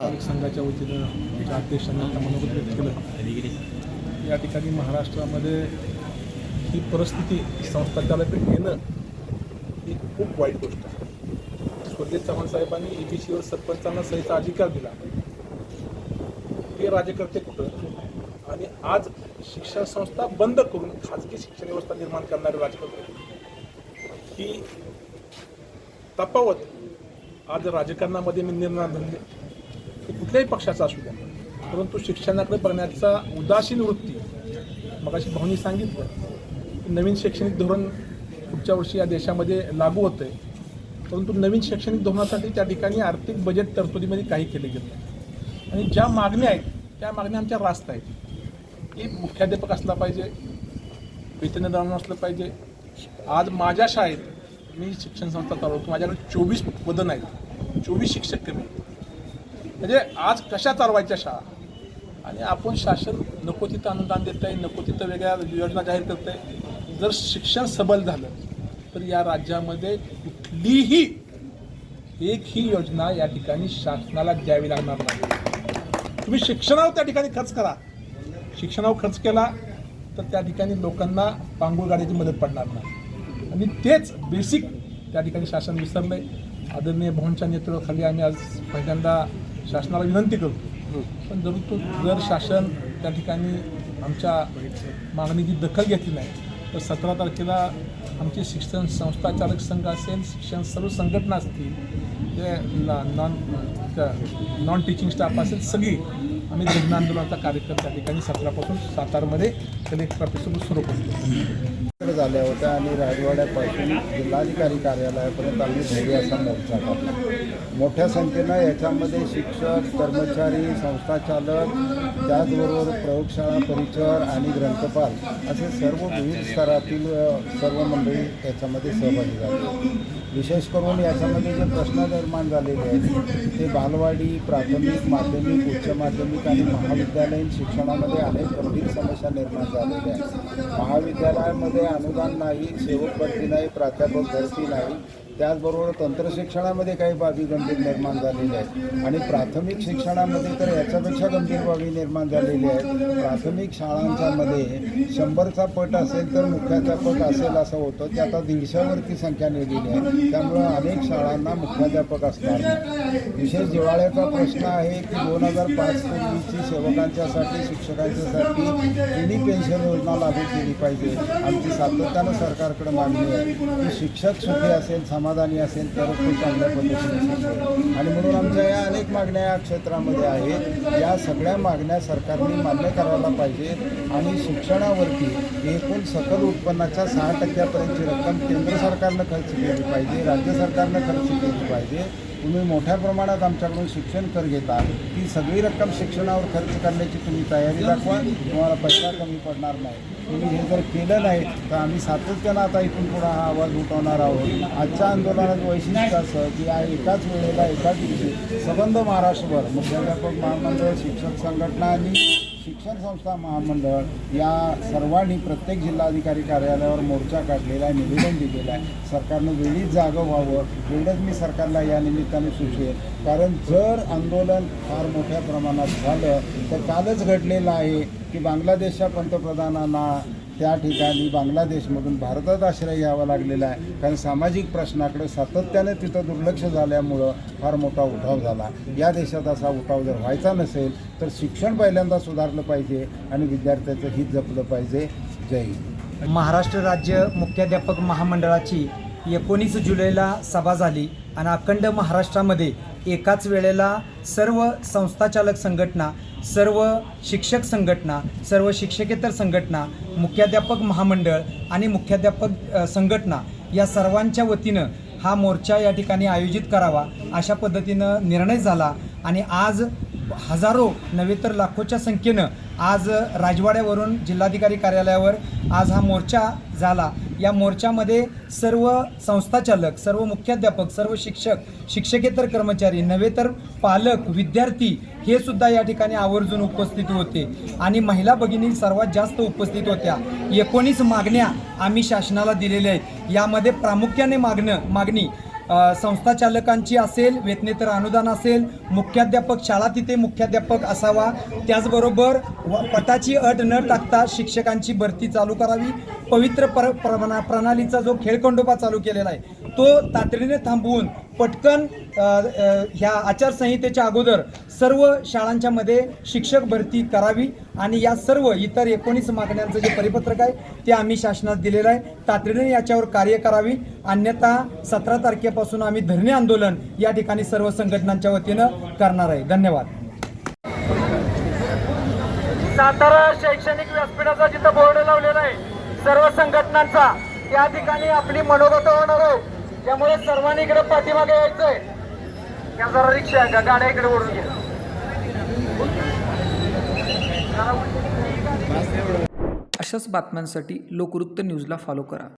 नागरिक संघाच्या वतीनं आमच्या अध्यक्षांना मनोगत व्यक्त केलं. या ठिकाणी महाराष्ट्रामध्ये ही परिस्थिती संस्था येणं ही खूप वाईट गोष्ट आहे. स्वर्गीय चव्हाण साहेबांनी ए बी सीवर सरपंचांना सहीचा अधिकार दिला. हे राज्यकर्ते कुठं? आणि आज शिक्षण संस्था बंद करून खाजगी शिक्षण व्यवस्था निर्माण करणारे राजकर्ते ही तफावत आज राजकारणामध्ये मी निर्माण झाली ते कुठल्याही पक्षाचा असू द्या. परंतु शिक्षणाकडे बघण्याचा उदासीन वृत्ती मग अशी भावनी सांगितलं की नवीन शैक्षणिक धोरण पुढच्या वर्षी या देशामध्ये लागू होतं आहे परंतु नवीन शैक्षणिक धोरणासाठी त्या ठिकाणी आर्थिक बजेट तरतुदीमध्ये काही केले गेलं नाही. आणि ज्या मागण्या आहेत त्या मागण्या आमच्या रास्त आहेत. एक मुख्याध्यापक असला पाहिजे वेतनदान असलं पाहिजे. आज माझ्या शाळेत मी शिक्षण संस्था चालवतो. माझ्याकडे चोवीस पदं आहेत चोवीस शिक्षक कमी आहेत. म्हणजे आज कशा चालवायच्या शाळा? आणि आपण शासन नको तिथं अनुदान देत आहे नको तिथं वेगळ्या योजना जाहीर करत आहे जर शिक्षण सबल झालं तर या राज्यामध्ये कुठलीही एक ही योजना या ठिकाणी शासनाला द्यावी लागणार नाही. तुम्ही शिक्षणावर त्या ठिकाणी खर्च करा. शिक्षणावर खर्च केला तर त्या ठिकाणी लोकांना पांगुळ गाड्याची मदत पडणार नाही. आणि तेच बेसिक त्या ठिकाणी शासन विसरलंय. आदरणीय भवनच्या नेतृत्वाखाली आम्ही आज पहिल्यांदा शासनाला विनंती करतो. पण जर तो जर शासन त्या ठिकाणी आमच्या मागणीची दखल घेतली नाही तर सतरा तारखेला आमचे शिक्षण संस्था चालक संघ असेल शिक्षण सर्व संघटना असतील ते नॉन नॉन टीचिंग स्टाफ असेल सगळी आम्ही धरण आंदोलनाचा कार्यक्रम त्या ठिकाणी सतरापासून सातारमध्ये कलेक्टर ऑफिससोबत सुरू करतो. झाल्या होत्या आणि राजवाड्यापासून जिल्हाधिकारी कार्यालयापर्यंत आम्ही घरी असा मोर्चा काढला. मोठ्या संख्येनं याच्यामध्ये शिक्षक कर्मचारी संस्थाचालक त्याचबरोबर प्रयोगशाळा परिचर आणि ग्रंथपाल असे सर्व विविध स्तरातील सर्व मंडळी याच्यामध्ये सहभागी झाले. विशेष करून याच्यामध्ये जे प्रश्न निर्माण झालेले आहेत ते बालवाडी प्राथमिक माध्यमिक उच्च माध्यमिक आणि महाविद्यालयीन शिक्षणामध्ये अनेक गंभीर समस्या निर्माण झालेल्या आहेत. महाविद्यालयामध्ये अनुदान नाही सेवक भरती नाही प्राध्यापक भरती नाही त्याचबरोबर तंत्रशिक्षणामध्ये काही बाबी गंभीर निर्माण झालेल्या आहेत. आणि प्राथमिक शिक्षणामध्ये तर याच्यापेक्षा गंभीर बाबी निर्माण झालेल्या आहेत. प्राथमिक शाळांच्यामध्ये शंभरचा पट असेल तर मुख्याध्यापक असेल असं होतं. ते आता दीडशेवरती संख्या नेलेली आहे. त्यामुळं अनेक शाळांना मुख्याध्यापक असणार विशेष जिव्हाळ्याचा प्रश्न आहे की दोन हजार पाच पूर्वीची सेवकांच्यासाठी शिक्षकांच्यासाठी जुनी पेन्शन योजना लागू केली पाहिजे. आमची सातत्यानं सरकारकडे मागणी आहे की शिक्षक सुखी असेल समाधानी असेल तर खूप चांगल्या पद्धतीने आणि म्हणून आमच्या या अनेक मागण्या या क्षेत्रामध्ये आहेत. या सगळ्या मागण्या सरकारने मान्य करायला पाहिजे आणि शिक्षणावरती एकूण सकल उत्पन्नाच्या सहा टक्क्यापर्यंतची रक्कम केंद्र सरकारनं खर्च केली पाहिजे राज्य सरकारनं खर्च केली पाहिजे. तुम्ही मोठ्या प्रमाणात आमच्याकडून शिक्षण कर घेता ती सगळी रक्कम शिक्षणावर खर्च करण्याची तुम्ही तयारी दाखवा तुम्हाला पैसा कमी पडणार नाही. तुम्ही हे जर केलं नाही तर आम्ही सातत्यानं आता इथून पुढे हा आवाज उठवणार आहोत. आजच्या आंदोलनात वैशिष्ट्य असं की या एकाच वेळेला एकाच दिवशी सबंध महाराष्ट्रभर मुख्याध्यापक महामंडळ शिक्षक संघटना आणि शिक्षण संस्था महामंडळ या सर्वांनी प्रत्येक जिल्हाधिकारी कार्यालयावर मोर्चा काढलेला आहे निवेदन दिलेलं आहे. सरकारनं वेळीच जागं व्हावं. एवढंच मी सरकारला या निमित्ताने सुचवेन. कारण जर आंदोलन फार मोठ्या प्रमाणात झालं तर कालच घडलेलं आहे की बांगलादेशच्या पंतप्रधानांना त्या ठिकाणी बांगलादेशमधून भारतात आश्रय घ्यावा लागलेला आहे. कारण सामाजिक प्रश्नाकडे सातत्याने तिथं दुर्लक्ष झाल्यामुळं फार मोठा उठाव झाला. या देशात असा उठाव जर व्हायचा नसेल तर शिक्षण पहिल्यांदा सुधारलं पाहिजे आणि विद्यार्थ्याचं हित जपलं पाहिजे. जय हिंद. महाराष्ट्र राज्य मुख्याध्यापक महामंडळाची एकोणीस जुलैला सभा झाली आणि अखंड महाराष्ट्रामध्ये एकाच वेळेला सर्व संस्थाचालक संघटना सर्व शिक्षक संघटना सर्व शिक्षकेतर संघटना मुख्याध्यापक महामंडळ आणि मुख्याध्यापक संघटना या सर्वांच्या वतीनं हा मोर्चा या ठिकाणी आयोजित करावा अशा पद्धतीनं निर्णय झाला आणि आज हजारो नव्हे तर लाखोच्या संख्येनं आज राजवाड्यावरून जिल्हाधिकारी कार्यालयावर आज हा मोर्चा झाला. या मोर्चामध्ये सर्व संस्थाचालक सर्व मुख्याध्यापक सर्व शिक्षक शिक्षकेतर कर्मचारी नव्हे तर पालक विद्यार्थी हे सुद्धा या ठिकाणी आवर्जून उपस्थित होते. आणि महिला भगिनी सर्वात जास्त उपस्थित होत्या. एकोणीस मागण्या आम्ही शासनाला दिलेल्या आहेत. यामध्ये प्रामुख्याने मागणं मागणी संस्था चालकांची असेल वेतनेतर अनुदान असेल मुख्याध्यापक शाळा तिथे मुख्याध्यापक असावा. त्याचबरोबर व- पटाची अट न टाकता शिक्षकांची भरती चालू करावी. पवित्र पर प्रणा प्रणालीचा जो खेळखंडोबा चालू केलेला आहे तो तातडीने थांबवून पटकन ह्या आचारसंहितेच्या अगोदर सर्व शाळांच्या मध्ये शिक्षक भरती करावी आणि या सर्व इतर एकोणीस मागण्यांचं जे परिपत्रक आहे ते आम्ही शासनात दिलेलं आहे. तातडीने याच्यावर कार्य करावी. अन्यथा सतरा तारखेपासून आम्ही धरणे आंदोलन या ठिकाणी सर्व संघटनांच्या वतीनं करणार आहे. धन्यवाद. सातारा शैक्षणिक व्यासपीठाचा जिथं बोर्ड लावलेला आहे सर्व संघटनांचा या ठिकाणी आपली मनोगत होणार आहे त्यामुळे सर्वांनी इकडे पाठीमागे यायचंय. त्या जरा रिक्षा आहे का? गाड्या इकडे ओढून घ्या. अशाच बातम्यांसाठी लोकवृत्त न्यूजला फॉलो करा.